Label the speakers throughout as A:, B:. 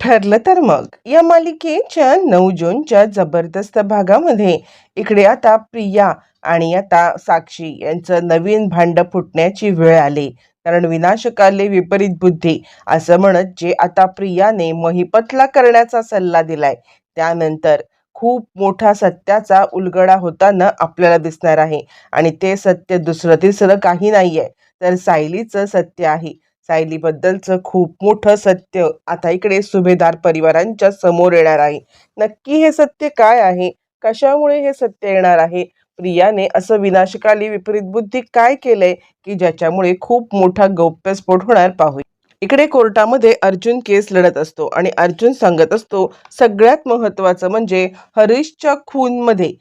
A: ठरलं तर मग. या मालिकेच्या नऊ जूनच्या जबरदस्त भागामध्ये इकडे आता प्रिया आणि आता साक्षी यांचं नवीन भांड फुटण्याची वेळ आली. कारण विनाशकाले विपरीत बुद्धी असं म्हणत जे आता प्रियाने महिपतला करण्याचा सल्ला दिलाय त्यानंतर खूप मोठा सत्याचा उलगडा होताना आपल्याला दिसणार आहे. आणि ते सत्य दुसरं तिसरं काही नाही आहे तर सायलीचं सत्य आहे. सायलीबद्दलचं खूप मोठं सत्य आता इकडे सुभेदार परिवारांच्या समोर येणार आहे. नक्की हे सत्य काय आहे? कशामुळे हे सत्य येणार आहे? प्रियाने असं विनाशकाली विपरीत बुद्धी काय केलंय की ज्याच्यामुळे खूप मोठा गौप्यस्फोट होणार पाहू इकडे कोर्टामध्ये अर्जुन केस लढत असतो आणि अर्जुन सांगत असतो सगळ्यात महत्त्वाचं म्हणजे हरीशच्या खूनमध्ये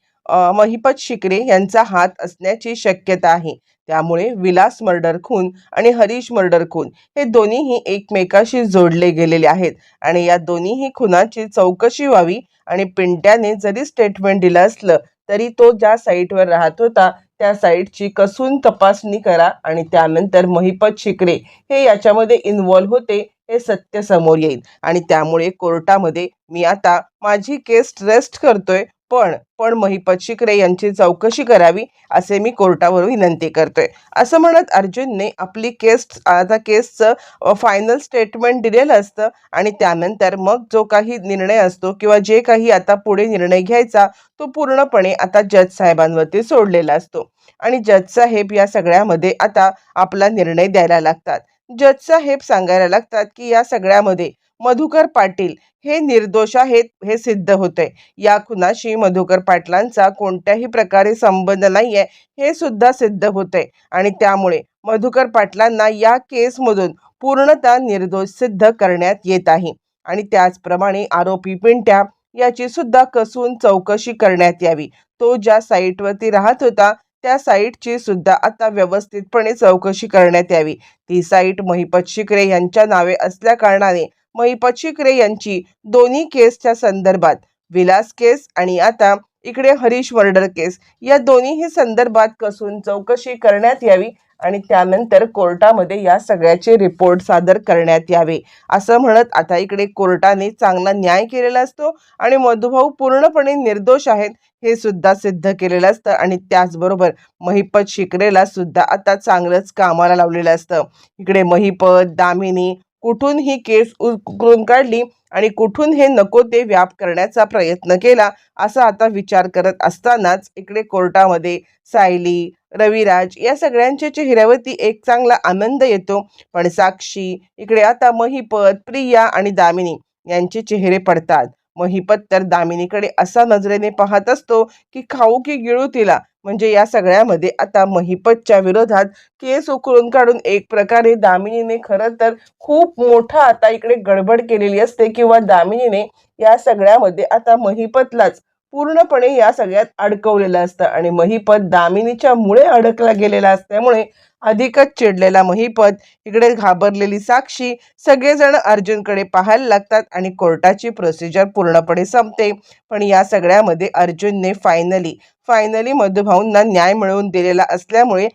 A: महिपत शिकरे यांचा हात असण्याची शक्यता आहे. त्यामुळे विलास मर्डर खून आणि हरीश मर्डर खून हे दोन्हीही एकमेकाशी जोडले गेलेले आहेत आणि या दोन्हीही खुनाची चौकशी व्हावी आणि पिंट्याने जरी स्टेटमेंट दिलं असलं तरी तो ज्या साईटवर राहत होता त्या साईटची कसून तपासणी करा आणि त्यानंतर महिपत शिकरे हे याच्यामध्ये इन्वॉल्व्ह होते हे सत्य समोर येईल. आणि त्यामुळे कोर्टामध्ये मी आता माझी केस रेस्ट करतोय. पण पण महिपत शिकरे यांची चौकशी करावी असे मी कोर्टावर विनंती करतोय. असं म्हणत अर्जुनने आपली केस आता केसचं फायनल स्टेटमेंट दिलेलं असतं आणि त्यानंतर मग जो काही निर्णय असतो किंवा जे काही आता पुढे निर्णय घ्यायचा तो पूर्णपणे आता जज साहेबांवरती सोडलेला असतो. आणि जज साहेब या सगळ्यामध्ये आता आपला निर्णय द्यायला लागतात. जज साहेब सांगायला लागतात की या सगळ्यामध्ये मधुकर पाटील हे निर्दोष आहेत हे सिद्ध होते. या खुनाशी मधुकर पाटलांचा कोणत्याही प्रकारे संबंध नाहीये हे सुद्धा सिद्ध होते. आणि त्यामुळे मधुकर पाटलांना या केसमधून पूर्णतः निर्दोष सिद्ध करण्यात येत आहे. आणि त्याचप्रमाणे आरोपी पिंट्या याची सुद्धा कसून चौकशी करण्यात यावी. तो ज्या साईटवरती राहत होता त्या साईटची सुद्धा आता व्यवस्थितपणे चौकशी करण्यात यावी. ती साईट महिपत शिकरे यांच्या नावे असल्या कारणाने महिपत शिकरे यांची दोन्ही केसच्या संदर्भात. विलास केस आणि आता इकडे हरीश मर्डर केस. या दोन्हीही संदर्भात कसून चौकशी करण्यात यावी आणि त्यानंतर कोर्टामध्ये या सगळ्याचे रिपोर्ट सादर करण्यात यावे. असं म्हणत आता इकडे कोर्टाने चांगला न्याय केलेला असतो आणि मधुभाऊ पूर्णपणे निर्दोष आहेत हे सुद्धा सिद्ध केलेलं असतं आणि त्याचबरोबर महिपत शिकरेला सुद्धा आता चांगलंच कामाला लावलेलं असतं. इकडे महिपत दामिनी कुठून ही केस उकरून काढली आणि कुठून हे नको ते व्याप करण्याचा प्रयत्न केला असा आता विचार करत असतानाच इकडे कोर्टामध्ये सायली रविराज या सगळ्यांच्या चेहऱ्यावरती एक चांगला आनंद येतो. पण साक्षी इकडे आता महिपत प्रिया आणि दामिनी यांचे चेहरे पडतात. महिपत तर दामिनीकडे असा नजरेने पाहत असतो की खाऊ की गिळू तिला म्हणजे या सगळ्यामध्ये आता महिपतच्या विरोधात केस उकळून काढून एक प्रकारे दामिनीने खरं तर खूप मोठा आता इकडे गडबड केलेली असते किंवा दामिनीने या सगळ्यामध्ये आता महिपतलाच पूर्णपणे या सगळ्यात अडकवलेलं असतं. आणि महिपत दामिनीच्या मुळे अडकला गेलेला असल्यामुळे अधिकच चिडलेला महिपत इकडे घाबरलेली साक्षी सगळेजण अर्जुनकडे पाहायला लागतात आणि कोर्टाची प्रोसिजर पूर्णपणे संपते. पण या सगळ्यामध्ये अर्जुनने फायनली फायनली मधुभाऊंना न्याय मिळवून दिलेला असल्यामुळे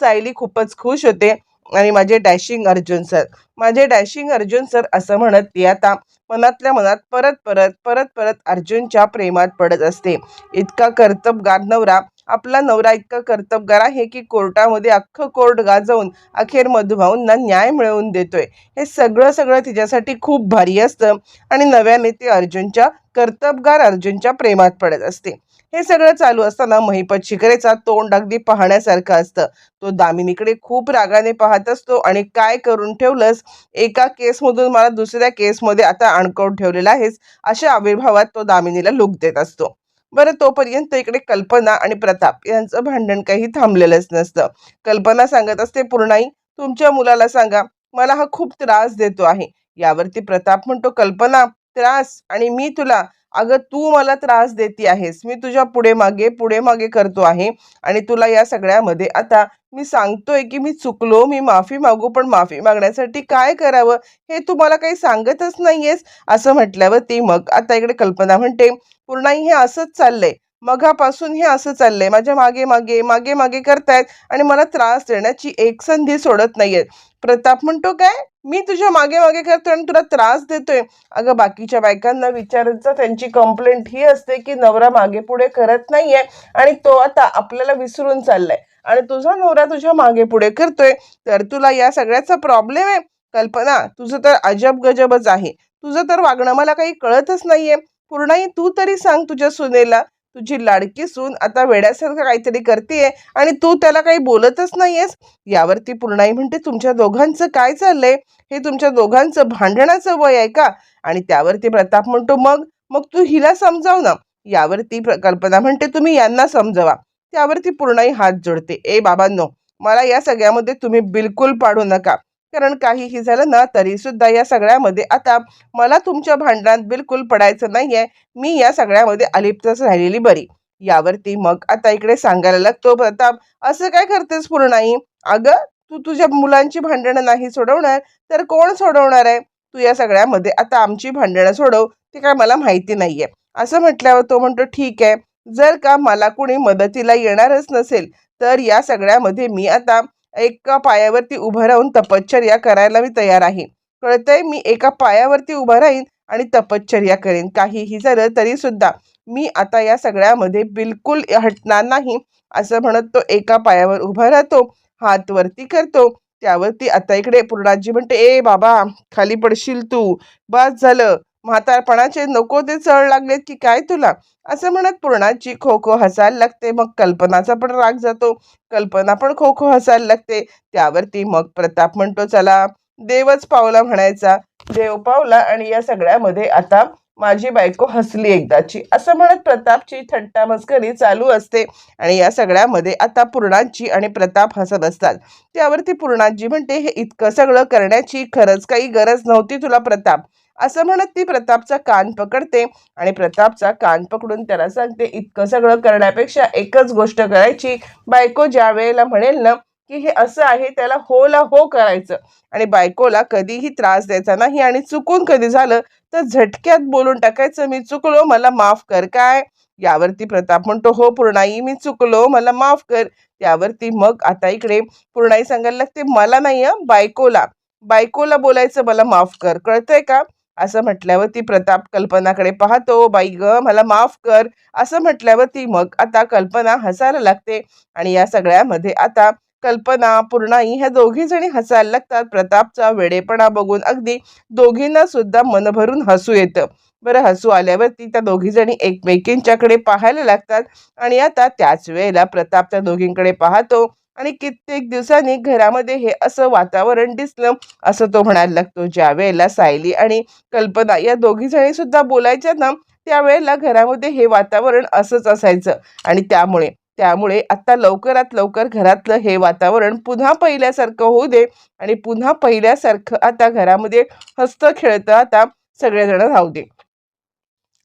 A: सायली खूपच खुश होते. आणि माझे डॅशिंग अर्जुन सर. माझे डॅशिंग अर्जुन सर असं म्हणत ती आता मनातल्या मनात परत परत परत परत अर्जुनच्या प्रेमात पडत असते. इतका कर्तबगार नवरा आपला नवरा इतका कर्तबगार आहे की कोर्टामध्ये अख्खं कोर्ट गाजवून अखेर मधुभाऊंना न्याय मिळवून देतोय. हे सगळं सगळं तिच्यासाठी खूप भारी असतं आणि नव्याने ते अर्जुनच्या कर्तबगार अर्जुनच्या प्रेमात पडत असते. हे सगळं चालू असताना महिपत शिकरेचा तोंड अगदी पाहण्यासारखं असतं. तो दामिनीकडे खूप रागाने पाहत असतो आणि काय करून ठेवलंस? एका केसमधून मला दुसऱ्या केसमध्ये आता अणकवून ठेवलेला आहेस अशा आविर्भावात तो दामिनीला लुक देत असतो. बरं तोपर्यंत इकडे कल्पना आणि प्रताप यांचं भांडण काही थांबलेलंच नसतं. कल्पना सांगत असते पूर्णाई तुमच्या मुलाला सांगा मला हा खूप त्रास देतो आहे. यावरती प्रताप म्हणतो कल्पना त्रास आणि मी तुला अगं तू मला त्रास देते आहेस. मी तुझ्या पुढे मागे पुढे मागे करतो आहे. आणि तुला या सगळ्यामध्ये आता मी सांगतोय की मी चुकलो मी माफी मागू पण माफी मागण्यासाठी काय करावं? हे तू मला काही सांगतच नाहीयेस. असं म्हटल्यावर ती मग आता इकडे कल्पना म्हणते पूर्णाई हे असंच चाललंय. मघापासून हे असं चाललंय. माझ्या मागे मागे मागे मागे करतायत आणि मला त्रास देण्याची एक संधी सोडत नाहीये प्रताप म्हणतो काय? मी तुझ्या मागे मागे करतोय आणि तुला त्रास देतोय. अगं बाकीच्या बायकांना विचारायचं त्यांची कंप्लेंट ही असते की नवरा मागे पुढे करत नाहीये आणि तो आता आपल्याला विसरून चाललाय. आणि तुझा नवरा तुझ्या मागे पुढे करतोय. तर तुला या सगळ्याचा प्रॉब्लेम आहे. कल्पना तुझं तर अजब गजबच आहे. तुझं तर वागणं मला काही कळतच नाहीये. पूर्णाई तू तरी सांग तुझ्या सुनेला तुझी लाडकी सून आता वेड्यासारखं काहीतरी करतेय आणि तू त्याला काही बोलतच नाहीयेस? यावरती पूर्णाई म्हणते तुमच्या दोघांचं काय चाललंय? हे तुमच्या दोघांचं भांडणाचं वय आहे का? आणि त्यावरती प्रताप म्हणतो मग? मग तू हिला समजाव ना. यावरती प्र- कल्पना म्हणते तुम्ही यांना समजावा. त्यावरती पूर्णाई हात जोडते ए बाबांनो मला या सगळ्यामध्ये तुम्ही बिलकुल पाडू नका. कारण काहीही झालं ना तरी सुद्धा या सगळ्यामध्ये आता मला तुमच्या भांडणात बिलकुल पडायचं नाहीये. मी या सगळ्यामध्ये अलिप्तच राहिलेली बरी. यावरती मग आता इकडे सांगायला लागतो प्रताप असं काय करतेस पूर्णाई? अगं तू तुझ्या मुलांची भांडणं नाही सोडवणार तर कोण सोडवणार आहे? तू या सगळ्यामध्ये आता आमची भांडणं सोडव ते काय मला माहिती नाहीये. असं म्हटल्यावर तो म्हणतो ठीक आहे. जर का मला कुणी मदतीला येणारच नसेल तर या सगळ्यामध्ये मी आता एका पायावरती उभं राहून तपश्चर्या करायला मी तयार आहे. कळतंय मी एका पायावरती उभं राहीन आणि तपश्चर्या करेन. काहीही झालं तरी सुद्धा मी आता या सगळ्यामध्ये बिलकुल हटणार नाही. असं म्हणत तो एका पायावर उभा राहतो हात वरती करतो. त्यावरती आता इकडे पूर्णाजी म्हणते ए बाबा खाली पडशील तू. बस झालं. म्हातारपणाचे नको ते चढ लागलेत की काय तुला? असं म्हणत पूर्णाची खो खो हसायला लागते. मग कल्पनाचा पण राग जातो. कल्पना पण खो खो हसायला लागते. त्यावरती मग प्रताप म्हणतो चला देवच पावला म्हणायचा. देव पावला आणि या सगळ्यामध्ये आता माझी बायको हसली एकदाची. असं म्हणत प्रतापची थट्टा मस्करी चालू असते. आणि या सगळ्यामध्ये आता पूर्णाजी आणि प्रताप हसत असतात. त्यावरती पूर्णाजी म्हणते हे इतकं सगळं करण्याची खरंच काही गरज नव्हती तुला प्रताप. असं म्हणत ती प्रतापचा कान पकडते आणि प्रतापचा कान पकडून त्याला सांगते इतकं सगळं करण्यापेक्षा एकच गोष्ट करायची. बायको ज्या वेळेला म्हणेल ना की हे असं आहे त्याला हो ला हो करायचं. आणि बायकोला कधीही त्रास द्यायचा नाही आणि चुकून कधी झालं तर झटक्यात बोलून टाकायचं मी चुकलो मला माफ कर काय? यावरती प्रताप म्हणतो हो पूर्णाई मी चुकलो मला माफ कर. त्यावरती मग आता इकडे पूर्णाई सांगायला लागते मला नाही बायकोला. बायकोला बोलायचं मला माफ कर. कळतंय का? असं म्हटल्यावर ती प्रताप कल्पनाकडे पाहतो बाई ग मला माफ कर. असं म्हटल्यावर ती मग आता कल्पना हसायला लागते आणि या सगळ्यामध्ये आता कल्पना पूर्णाई ह्या दोघी जणी हसायला लागतात. प्रतापचा वेडेपणा बघून अगदी दोघींना सुद्धा मनभरून हसू येतं. बरं हसू आल्यावरती त्या दोघी जणी एकमेकींच्याकडे पाहायला लागतात आणि आता त्याच वेळेला प्रताप त्या दोघींकडे पाहतो. आणि कित्येक दिवसांनी घरामध्ये हे असं वातावरण दिसलं असं तो म्हणायला लागतो. ज्या वेळेला सायली आणि कल्पना या दोघी जणी सुद्धा बोलायच्या ना त्यावेळेला घरामध्ये हे वातावरण असंच असायचं. आणि त्यामुळे त्यामुळे आता लवकरात लवकर घरातलं हे वातावरण पुन्हा पहिल्यासारखं होऊ दे आणि पुन्हा पहिल्यासारखं आता घरामध्ये हस्त खेळतं आता सगळेजण राहू दे.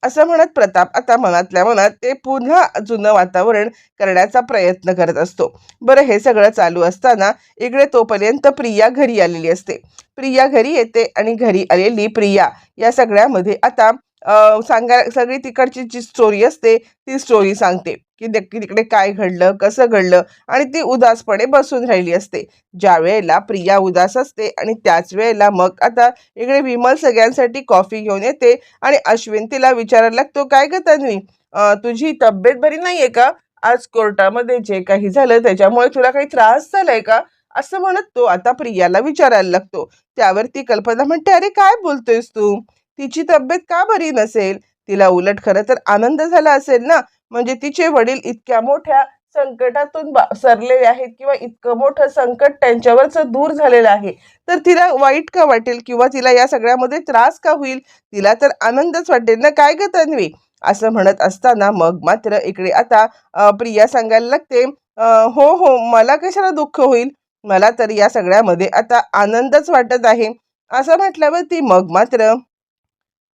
A: असं म्हणत प्रताप आता मनातल्या मनात ते पुन्हा जुनं वातावरण करण्याचा प्रयत्न करत असतो. बरं हे सगळं चालू असताना इकडे तोपर्यंत प्रिया घरी आलेली असते. प्रिया घरी येते आणि घरी आलेली प्रिया या सगळ्यामध्ये आता सांगा सगळी तिकडची जी स्टोरी असते ती स्टोरी सांगते की नक्की तिकडे काय घडलं कसं घडलं आणि ती उदासपणे बसून राहिली असते. ज्या वेळेला प्रिया उदास असते आणि त्याच वेळेला मग आता इकडे विमल सगळ्यांसाठी कॉफी घेऊन येते आणि अश्विन तिला विचारायला लागतो काय ग तन्वी? तुझी तब्येत बरी नाहीये का? आज कोर्टामध्ये जे काही झालं त्याच्यामुळे तुला काही त्रास झालाय का? असं म्हणत तो आता प्रियाला विचारायला लागतो. त्यावर ती कल्पना म्हणते अरे काय बोलतोयस तू? तिची तब्येत का बरी नसेल? तिला उलट खरं तर आनंद झाला असेल ना? म्हणजे तिचे वडील इतक्या मोठ्या संकटातून बा- सरलेले आहेत किंवा इतकं मोठं संकट त्यांच्यावरचं दूर झालेलं आहे. तर तिला वाईट का वाटेल किंवा तिला या सगळ्यामध्ये त्रास का होईल? तिला तर आनंदच वाटेल ना? काय ग तन्वी? असं म्हणत असताना मग मात्र इकडे आता प्रिया सांगायला लागते हो हो मला कशाला दुःख होईल? मला तर या सगळ्यामध्ये आता आनंदच वाटत आहे. असं म्हटल्यावर ती मग मात्र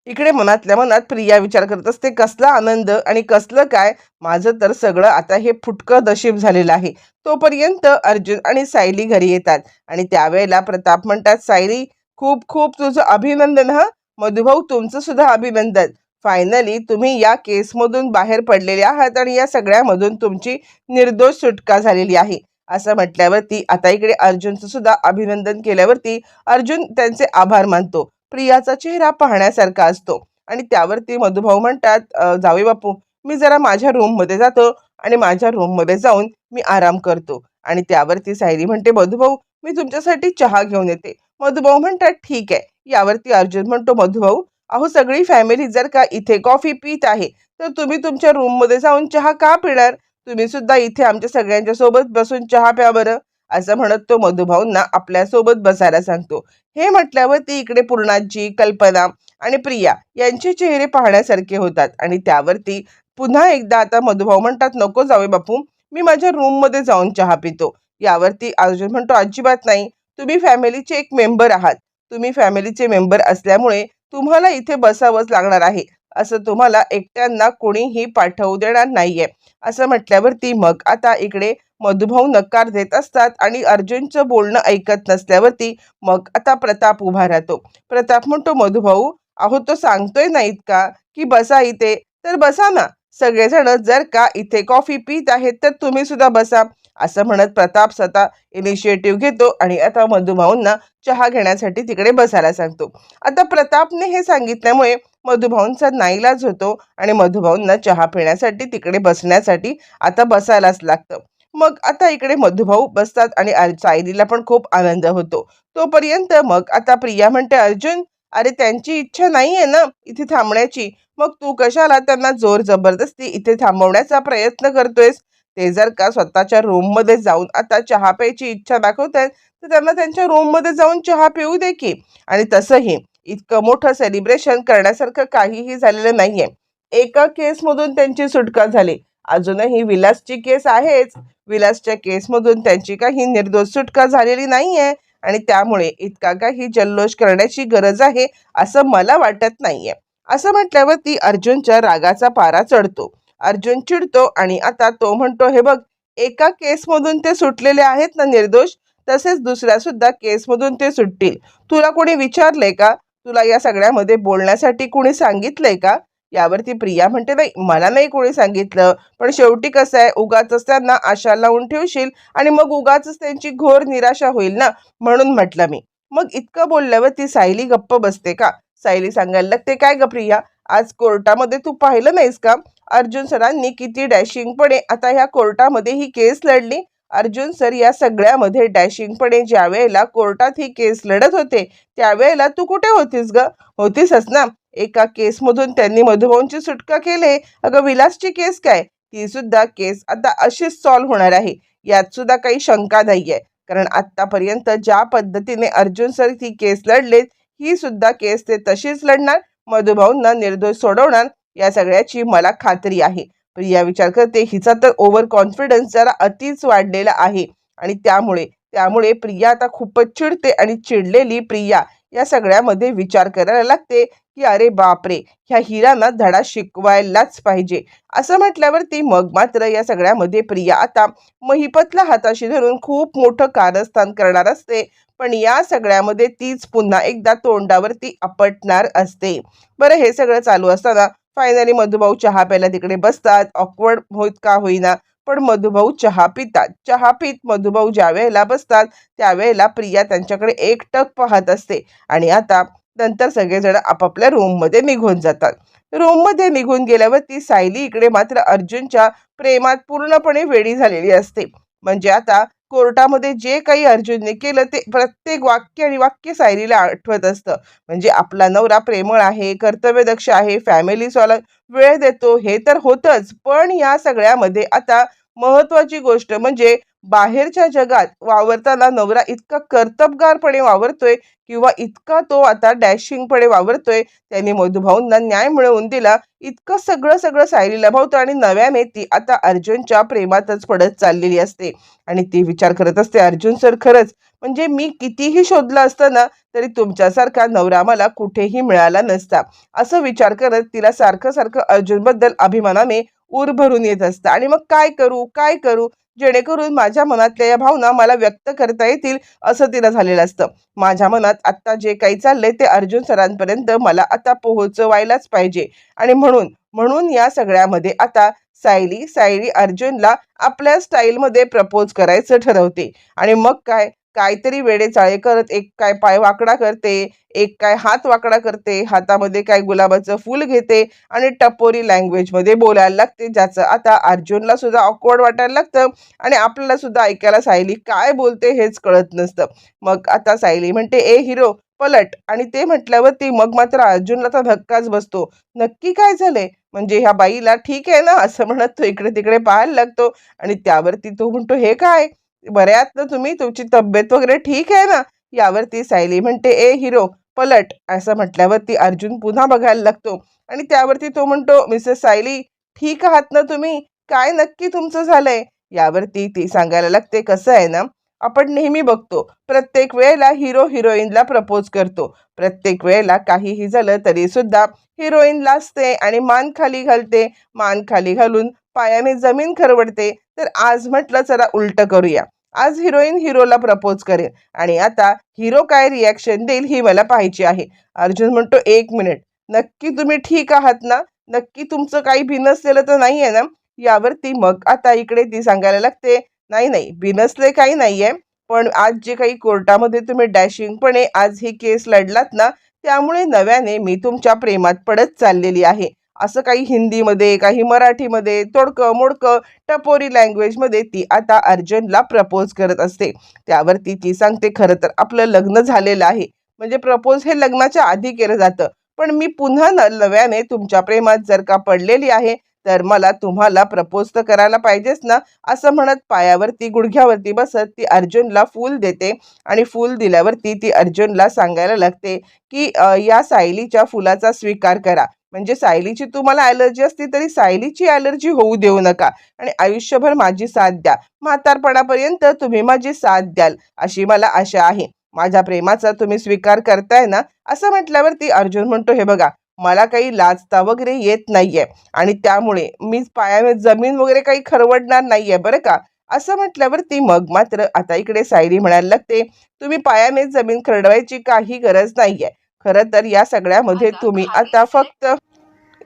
A: इकडे मनातल्या मनात प्रिया विचार करत असते कसला आनंद आणि कसलं काय? माझं तर सगळं आता हे फुटकं दशीब झालेलं आहे. तोपर्यंत अर्जुन आणि सायली घरी येतात आणि त्यावेळेला प्रताप म्हणतात सायली खूप खूप तुझं अभिनंदन ह? मधुभाऊ तुमचं सुद्धा अभिनंदन. फायनली तुम्ही या केसमधून बाहेर पडलेले आहात आणि या सगळ्यामधून तुमची निर्दोष सुटका झालेली आहे. असं म्हटल्यावरती आता इकडे अर्जुनचं सुद्धा अभिनंदन केल्यावरती अर्जुन त्यांचे आभार मानतो. प्रियाचा चेहरा पाहण्यासारखा असतो. आणि त्यावरती मधुभाऊ म्हणतात जावे बापू मी जरा माझ्या रूममध्ये जातो आणि माझ्या रूममध्ये जाऊन मी आराम करतो. आणि त्यावरती सायरी म्हणते मधुभाऊ मी तुमच्यासाठी चहा घेऊन येते. मधुभाऊ म्हणतात ठीक आहे. यावरती अर्जुन म्हणतो मधुभाऊ अहो सगळी फॅमिली जर का इथे कॉफी पीत आहे तर तुम्ही तुमच्या रूममध्ये जाऊन चहा का पिणार? तुम्ही सुद्धा इथे आमच्या सगळ्यांच्या सोबत बसून चहा प्या बरं असं म्हणत तो मधुभाऊंना आपल्यासोबत बसायला सांगतो. हे म्हटल्यावर ती इकडे पूर्णाजी कल्पना आणि प्रिया यांचे चेहरे पाहण्यासारखे होतात आणि त्यावरती पुन्हा एकदा आता मधुभाऊ म्हणतात नको जावे बापू मी माझ्या रूममध्ये जाऊन चहा पितो. यावरती अर्जुन म्हणतो अजिबात नाही तुम्ही फॅमिलीचे एक मेंबर आहात. तुम्ही फॅमिलीचे मेंबर असल्यामुळे तुम्हाला इथे बसावंच लागणार आहे. असं तुम्हाला एकट्यांना कोणीही पाठवू देणार नाहीये. असं म्हटल्यावरती मग आता इकडे मधुभाऊ नकार देत असतात आणि अर्जुनचं बोलणं ऐकत नसल्यावरती मग आता प्रताप उभा राहतो. प्रताप म्हणतो मधुभाऊ अहो तो सांगतोय नाहीत का की बसा इथे. तर बसा ना. सगळेजण जर का इथे कॉफी पित आहेत तर तुम्ही सुद्धा बसा. असं म्हणत प्रताप स्वतः इनिशिएटिव्ह घेतो आणि आता मधुभाऊंना चहा घेण्यासाठी तिकडे बसायला सांगतो. आता प्रतापने हे सांगितल्यामुळे मधुभाऊंचा नाईलाज होतो आणि मधुभाऊंना चहा पिण्यासाठी तिकडे बसण्यासाठी आता बसायलाच लागतं. मग आता इकडे मधुभाऊ बसतात आणि सायरीला सायलीला पण खूप आनंद होतो. तोपर्यंत मग आता प्रिया म्हणते अर्जुन अरे त्यांची इच्छा नाही आहे ना इथे थांबण्याची. मग तू कशाला त्यांना जोर जबरदस्ती इथे थांबवण्याचा प्रयत्न करतोयस? ते जर का स्वतःच्या रूममध्ये जाऊन आता चहा प्यायची इच्छा दाखवत आहेत तर त्यांना त्यांच्या रूममध्ये जाऊन चहा पिऊ दे की. आणि तसंही इतकं मोठं सेलिब्रेशन करण्यासारखं काहीही झालेलं नाहीये. एका केसमधून त्यांची सुटका झाली. अजूनही विलासची केस आहेच. विलासच्या केसमधून त्यांची काही निर्दोष सुटका झालेली नाहीये आणि त्यामुळे इतका काही जल्लोष करण्याची गरज आहे असं मला वाटत नाहीये. असं म्हटल्यावर ती अर्जुनच्या रागाचा पारा चढतो. अर्जुन चिडतो आणि आता तो म्हणतो हे बघ एका केसमधून ते सुटलेले आहेत ना निर्दोष तसेच दुसऱ्या सुद्धा केसमधून ते सुटतील. तुला कोणी विचारले का? तुला या सगळ्यामध्ये बोलण्यासाठी कुणी सांगितलंय का? यावरती प्रिया म्हणते नाही मला नाही कोणी सांगितलं. पण शेवटी कसं आहे उगाच त्यांना आशा लावून ठेवशील आणि मग उगाच त्यांची घोर निराशा होईल ना? म्हणून म्हटलं मी. मग इतकं बोलल्यावर ती सायली गप्प बसते का? सायली सांगायला लागते काय ग प्रिया आज कोर्टामध्ये तू पाहिलं नाहीस का? अर्जुन सरांनी किती डॅशिंगपणे आता ह्या कोर्टामध्ये ही केस लढली अर्जुन सर या सगळ्यामध्ये डॅशिंगपणे ज्या वेळेला कोर्टात ही केस लढत होते त्यावेळेला तू कुठे होतीस ग? होतीसच ना? एका केसमधून त्यांनी मधुभाऊंची सुटका केली. अगं विलासची केस काय? ती सुद्धा केस आता अशीच सॉल्व्ह होणार आहे. यात सुद्धा काही शंका आहे कारण आतापर्यंत ज्या पद्धतीने अर्जुन सर ती केस लढलेत ही सुद्धा केस ते तशीच लढणार. मधुभाऊंना निर्दोष सोडवणार या सगळ्याची मला खात्री आहे. प्रिया विचार करते हिचा तर ओव्हर कॉन्फिडन्स जरा अतिच वाढलेला आहे. आणि त्यामुळे त्यामुळे प्रिया आता खूपच चिडते आणि चिडलेली प्रिया या सगळ्यामध्ये विचार करायला लागते की अरे बापरे ह्या हिरांना धडा शिकवायलाच पाहिजे. असं म्हटल्यावर ती मग मात्र या सगळ्यामध्ये प्रिया आता महिपतला हाताशी धरून खूप मोठं कारस्थान करणार असते. पण या सगळ्यामध्ये तीच पुन्हा एकदा तोंडावरती आपटणार असते. बरं हे सगळं चालू असताना फायनली मधुभाऊ चहा प्यायला तिकडे बसतात. ऑकवर्ड होत का होईना पण मधुभाऊ चहा पितात. चहा पित मधुभाऊ ज्या वेळेला बसतात त्यावेळेला प्रिया त्यांच्याकडे एकटक पाहत असते. आणि आता नंतर सगळेजण आपापल्या रूममध्ये निघून जातात. रूममध्ये निघून गेल्यावर ती सायली इकडे मात्र अर्जुनच्या प्रेमात पूर्णपणे वेडी झालेली असते. म्हणजे आता कोर्टामध्ये जे काही अर्जुनने केलं ते प्रत्येक वाक्य आणि वाक्य सायरीला आठवत असतं. म्हणजे आपला नवरा प्रेमळ आहे कर्तव्यदक्ष आहे फॅमिलीसवाला वेळ देतो हे तर होतंच. पण या सगळ्यामध्ये आता महत्वाची गोष्ट म्हणजे बाहेरच्या जगात वावरताना नवरा इतका कर्तबगारपणे वावरतोय किंवा इतका तो आता डॅशिंगपणे वावरतोय त्यांनी मधुभाऊंना न्याय मिळवून दिला इतकं सगळं सगळं सायलीला भावतं आणि नव्याने ती आता अर्जुनच्या प्रेमातच पडत चाललेली असते. आणि ती विचार करत असते अर्जुन सर खरंच म्हणजे मी कितीही शोधलं असतं ना तरी तुमच्यासारखा नवरा मला कुठेही मिळाला नसता. असं विचार करत तिला सारखं सारखं अर्जुनबद्दल अभिमानाने ऊर भरून येत असतं. आणि मग काय करू काय करू? जेणेकरून माझ्या मनातल्या या भावना मला व्यक्त करता येतील असं तिला झालेलं असतं. माझ्या मनात आत्ता जे काही चाललंय ते अर्जुन सरांपर्यंत मला आता पोहोचवायलाच पाहिजे. आणि म्हणून म्हणून या सगळ्यामध्ये आता सायली सायली अर्जुनला आपल्या स्टाईलमध्ये प्रपोज करायचं ठरवते. आणि मग काय? काहीतरी वेडे चाळे करत एक काय पाय वाकडा करते एक काय हात वाकडा करते हातामध्ये काय गुलाबाचं फूल घेते आणि टपोरी लँग्वेजमध्ये बोलायला लागते ज्याचं आता अर्जुनला सुद्धा ऑकवर्ड वाटायला लागतं आणि आपल्याला सुद्धा ऐकायला सायली काय बोलते हेच कळत नसतं. मग आता सायली म्हणते ए हिरो पलट. आणि ते म्हटल्यावरती मग मात्र अर्जुनला तर धक्काच बसतो. नक्की काय झाले म्हणजे ह्या बाईला ठीक आहे ना? असं म्हणत तो इकडे तिकडे पाहायला लागतो आणि त्यावरती तो म्हणतो हे काय? बऱ्यात ना तुम्ही तुमची तब्येत वगैरे ठीक आहे ना? यावरती सायली म्हणते ए हिरो पलट असं म्हटल्यावरती अर्जुन पुन्हा बघायला लागतो. आणि त्यावरती तो म्हणतो मिसेस सायली ठीक आहात ना तुम्ही? काय नक्की तुमचं झालंय? यावरती ती सांगायला लागते कसं आहे ना आपण नेहमी बघतो प्रत्येक वेळेला हिरो हिरोईनला प्रपोज करतो. प्रत्येक वेळेला काहीही झालं तरी सुद्धा हिरोईन लाजते आणि मान खाली घालते. मान खाली घालून पायाने जमीन खरवडते तर आज म्हटलं चला उलट करूया. आज हिरोईन हिरोला प्रपोज करेल. आणि आता हिरो काय रिॲक्शन देईल ही मला पाहायची आहे. अर्जुन म्हणतो एक मिनिट नक्की तुम्ही ठीक आहात ना? नक्की तुमचं काही बिनसलेलं तर नाही आहे ना यावरती मग आता इकडे ती सांगायला लागते नाही नाही बिनसले काही नाही आहे पण आज जे काही कोर्टामध्ये तुम्ही डॅशिंगपणे आज ही केस लढलात ना त्यामुळे नव्याने मी तुमच्या प्रेमात पडत चाललेली आहे. असं काही हिंदीमध्ये काही मराठीमध्ये तोडकं मोडकं टपोरी लँग्वेजमध्ये ती आता अर्जुनला प्रपोज करत असते. त्यावरती ती सांगते खरं तर आपलं लग्न झालेलं आहे. म्हणजे प्रपोज हे लग्नाच्या आधी केलं जातं. पण मी पुन्हा न नव्याने तुमच्या प्रेमात जर का पडलेली आहे तर मला तुम्हाला प्रपोज तर करायला पाहिजेच ना? असं म्हणत पायावरती गुडघ्यावरती बसत ती अर्जुनला फूल देते आणि फूल दिल्यावरती ती अर्जुनला सांगायला लागते की या सायलीच्या फुलाचा स्वीकार करा. म्हणजे सायलीची तुम्हाला ॲलर्जी असती तरी सायलीची ॲलर्जी होऊ देऊ नका. आणि आयुष्यभर माझी साथ द्या. म्हातारपणापर्यंत तुम्ही माझी साथ द्याल अशी मला आशा आहे. माझ्या प्रेमाचा तुम्ही स्वीकार करताय ना? असं म्हटल्यावरती अर्जुन म्हणतो हे बघा मला काही लाजता वगैरे येत नाहीये. आणि त्यामुळे मी पायाने जमीन वगैरे काही खरवडणार नाहीये बरं का? असं म्हटल्यावरती मग मात्र आता इकडे सायली म्हणायला लागते तुम्ही पायाने जमीन खरडवायची काही गरज नाहीये. खरं तर या सगळ्यामध्ये तुम्ही आता फक्त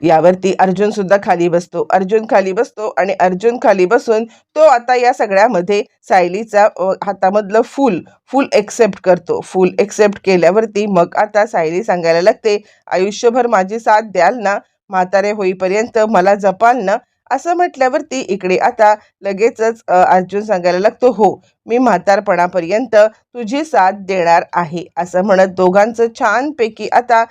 A: यावरती अर्जुन सुद्धा खाली बसतो. अर्जुन खाली बसतो आणि अर्जुन खाली बसून तो आता या सगळ्यामध्ये सायलीचा हातामधलं फूल फुल एक्सेप्ट करतो. फूल एक्सेप्ट केल्यावरती मग आता सायली सांगायला लागते आयुष्यभर माझी साथ द्याल ना म्हातारे होईपर्यंत मला जपाल ना असं म्हटल्यावरती इकडे आता लगेचच अर्जुन सांगायला लागतो हो मी म्हातारपणापर्यंत तुझी साथ देणार आहे. असं म्हणत दोघांचं छानपैकी आता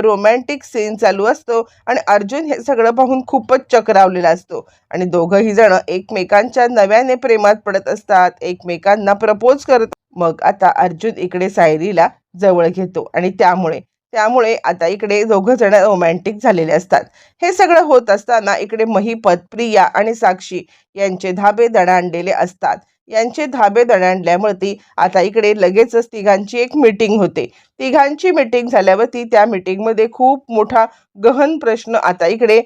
A: रोमॅन्टिक सीन चालू असतो आणि अर्जुन हे सगळं पाहून खूपच चक्रावलेला असतो. आणि दोघंही जण एकमेकांच्या नव्याने प्रेमात पडत असतात एकमेकांना प्रपोज करत मग आता अर्जुन इकडे सायरीला जवळ घेतो आणि त्यामुळे त्यामुळे आता इकडे दोघं जण रोमॅन्टिक झालेले असतात. हे सगळं होत असताना इकडे महिपत प्रिया आणि साक्षी यांचे धाबे दणाणलेले असतात. यांचे धाबे दणाणल्यामुळे आता इकडे लगेचच तिघांची एक मीटिंग होते. तिघांची मीटिंग झाल्यावरती त्या मीटिंगमध्ये खूप मोठा गहन प्रश्न आता इकडे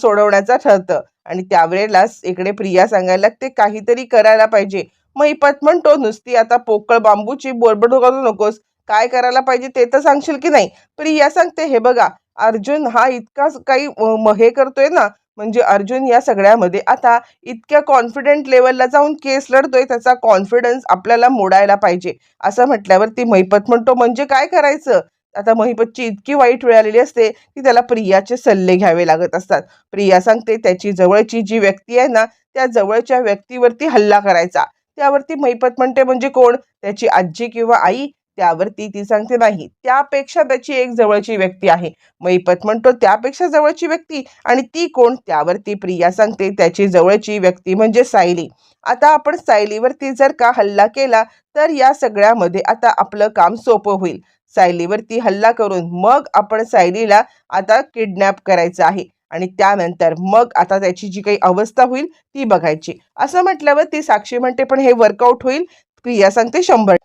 A: सोडवण्याचा ठरतं. आणि त्यावेळेलाच इकडे प्रिया सांगायला लागते काहीतरी करायला पाहिजे. महिपत म्हणतो नुसती आता पोकळ बांबूची बोरबड करू नकोस. काय करायला पाहिजे ते तर सांगशील की नाही? प्रिया सांगते हे बघा अर्जुन हा इतका काही हे करतोय ना म्हणजे अर्जुन या सगळ्यामध्ये आता इतक्या कॉन्फिडेंट लेवलला जाऊन केस लढतोय त्याचा कॉन्फिडन्स आपल्याला मोडायला पाहिजे. असं म्हटल्यावरती महिपत म्हणतो म्हणजे काय करायचं? आता महिपतची इतकी वाईट वेळ आलेली असते की त्याला प्रियाचे सल्ले घ्यावे लागत असतात. प्रिया सांगते त्याची जवळची जी व्यक्ती आहे ना त्या जवळच्या व्यक्तीवरती हल्ला करायचा. त्यावरती महिपत म्हणते म्हणजे कोण? त्याची आजी किंवा आई? त्यावरती ती सांगते नाही त्यापेक्षा त्याची एक जवळची व्यक्ती आहे. मैपत म्हणतो त्यापेक्षा जवळची व्यक्ती? आणि ती कोण? त्यावरती प्रिया सांगते त्याची जवळची व्यक्ती म्हणजे सायली. आता आपण सायलीवरती जर का हल्ला केला तर या सगळ्यामध्ये आता आपलं काम सोपं होईल. सायलीवरती हल्ला करून मग आपण सायलीला आता किडनॅप करायचं आहे. आणि त्यानंतर मग आता त्याची जी काही अवस्था होईल ती बघायची. असं म्हटल्यावर ती साक्षी म्हणते पण हे वर्कआउट होईल? प्रिया सांगते शंभर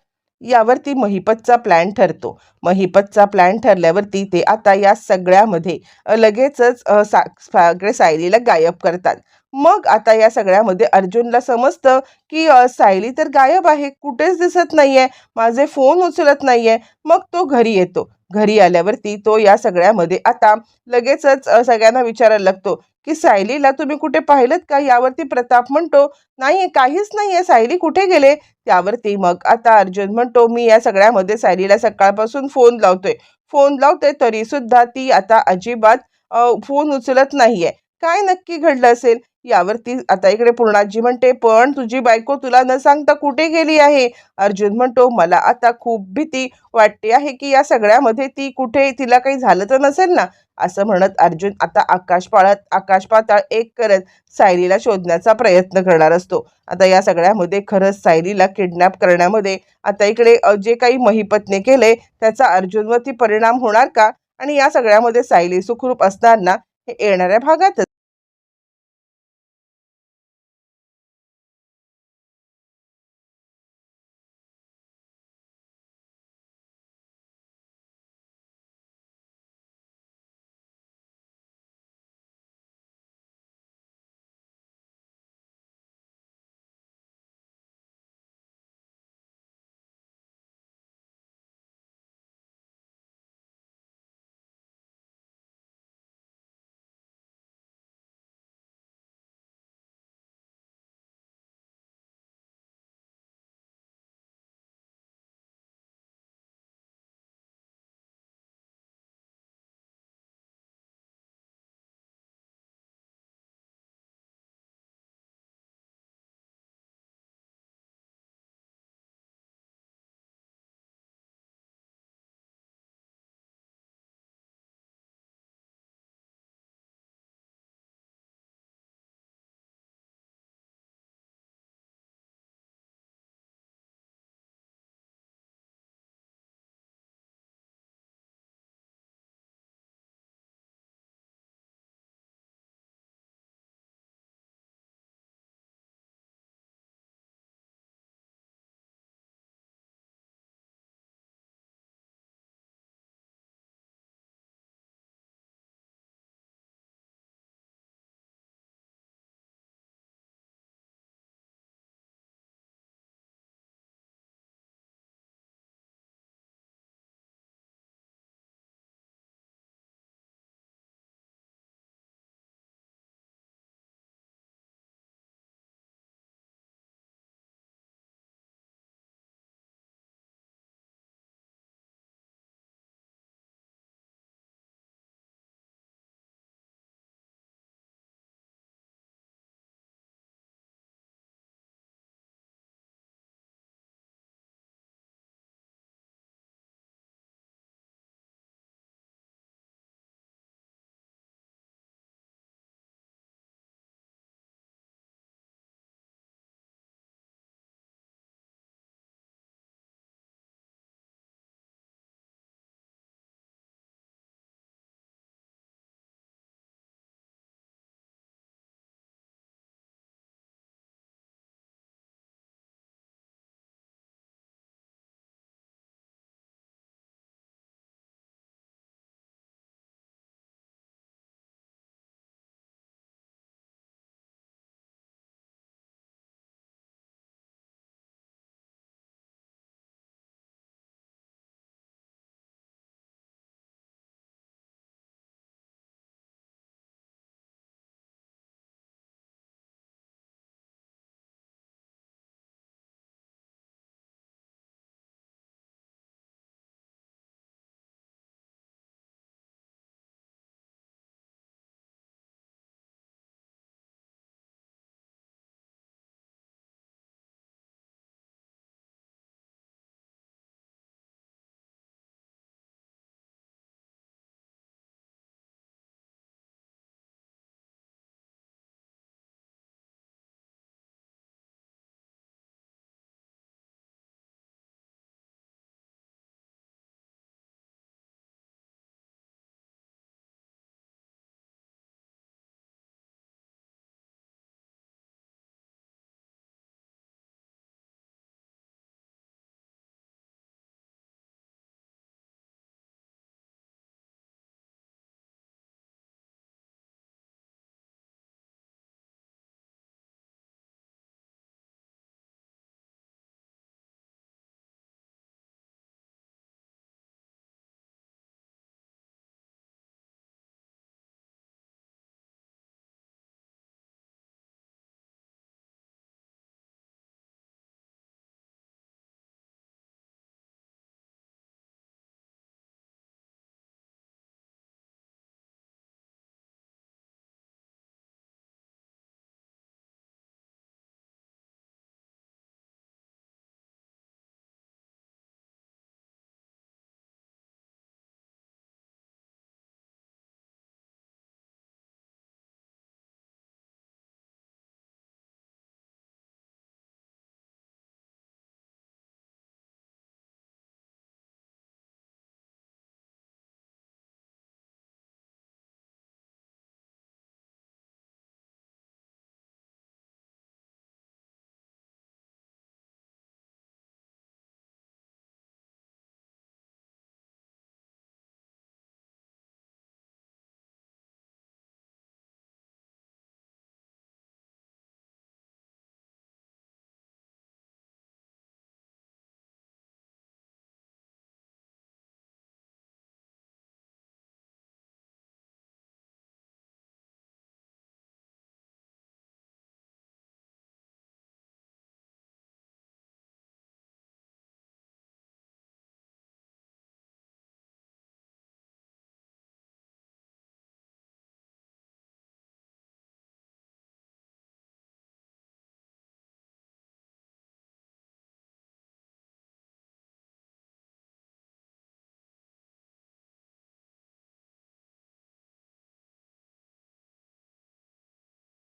A: यावरती महिपतचा प्लॅन ठरतो. महिपतचा प्लॅन ठरल्यावरती ते आता या सगळ्यामध्ये लगेचच अ, सा सगळे सायलीला गायब करतात. मग आता या सगळ्यामध्ये अर्जुनला समजतं की सायली तर गायब आहे कुठेच दिसत नाहीये माझे फोन उचलत नाहीये. मग तो घरी येतो. घरी आल्यावरती तो या सगळ्यामध्ये आता लगेचच सगळ्यांना विचारायला लागतो की सायलीला तुम्ही कुठे पाहिलं का? यावरती प्रताप म्हणतो नाही काहीच नाहीये. सायली कुठे गेले? त्यावरती मग आता अर्जुन म्हणतो मी या सगळ्यामध्ये सायलीला सकाळपासून फोन लावतोय. फोन लावतोय तरी सुद्धा ती आता अजिबात फोन उचलत नाहीये. काय नक्की घडलं असेल? यावरती आता इकडे पूर्णाजी म्हणते पण तुझी बायको तुला न सांगता कुठे गेली आहे? अर्जुन म्हणतो मला आता खूप भीती वाटते आहे की या सगळ्यामध्ये ती कुठे तिला काही झालं तर नसेल ना? असं म्हणत अर्जुन आता आकाश पाळत आकाश पाताळ एक करत सायलीला शोधण्याचा प्रयत्न करणार असतो. आता या सगळ्यामध्ये खरंच सायलीला किडनॅप करण्यामध्ये आता इकडे जे काही महिपतने केले त्याचा अर्जुनवरती परिणाम होणार का? आणि या सगळ्यामध्ये सायली सुखरूप असताना हे येणाऱ्या भागातच